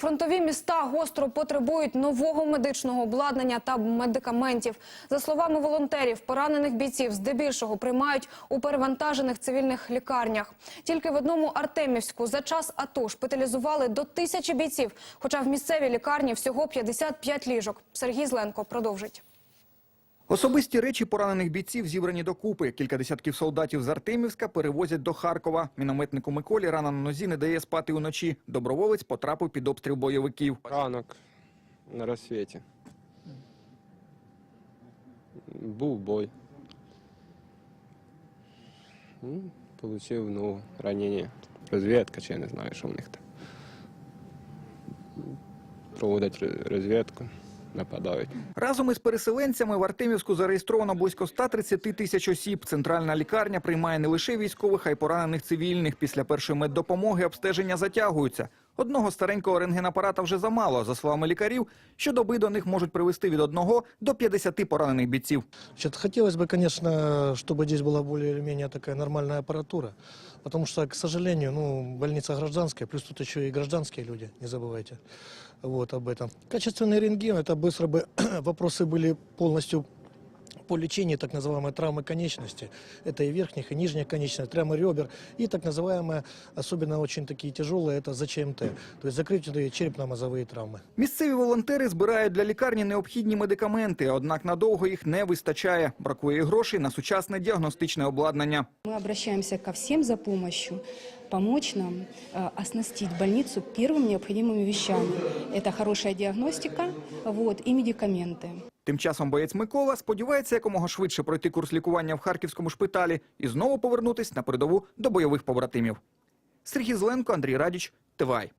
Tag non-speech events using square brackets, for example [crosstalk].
Фронтові міста гостро потребують нового медичного обладнання та медикаментів. За словами волонтерів, поранених бійців здебільшого приймають у перевантажених цивільних лікарнях. Тільки в одному Артемівську за час АТО шпиталізували до тисячі бійців, хоча в місцевій лікарні всього 55 ліжок. Сергій Зленко продовжить. Особисті речі поранених бійців зібрані докупи. Кілька десятків солдатів з Артемівська перевозять до Харкова. Мінометнику Миколі рана на нозі не дає спати уночі. Доброволець потрапив під обстріл бойовиків. Ранок на розсвіті. Був бой. Ну, Получив ну, ранення. Розвідка, чи я не знаю, що в них там. Проводять розвідку, нападають. Разом із переселенцями в Артемівську зареєстровано близько 130 тисяч осіб. Центральна лікарня приймає не лише військових, а й поранених цивільних. Після першої меддопомоги обстеження затягуються. Одного старенького рентгенапарата вже замало. За словами лікарів, щодоби до них можуть привезти від одного до 50 поранених бійців. Значит, хотелось бы, конечно, чтобы здесь была более или менее такая нормальная аппаратура, потому что, к сожалению, ну, больница гражданская, плюс тут еще и гражданские люди, не забывайте вот об этом. Качественный рентген, это быстро бы [clears throat] вопросы были полностью по лечению так называемой травмы конечности. Это и верхних, и нижних конечностей, травмы ребер, и так называемые, особенно очень такие тяжелые, это ЗЧМТ, то есть закрытые черепно-мозовые травмы. Місцеві волонтери збирають для лікарні необхідні медикаменти, однак надовго їх не вистачає. Бракує грошей на сучасне діагностичне обладнання. Мы обращаемся ко всем за помощью, помочь нам э, оснастить больницу первыми необходимыми вещами. Это хорошая диагностика вот, и медикаменты. Тим часом боєць Микола сподівається якомога швидше пройти курс лікування в харківському шпиталі і знову повернутись на передову до бойових побратимів. Сергій Зеленко, Андрій Радіч, Тивай.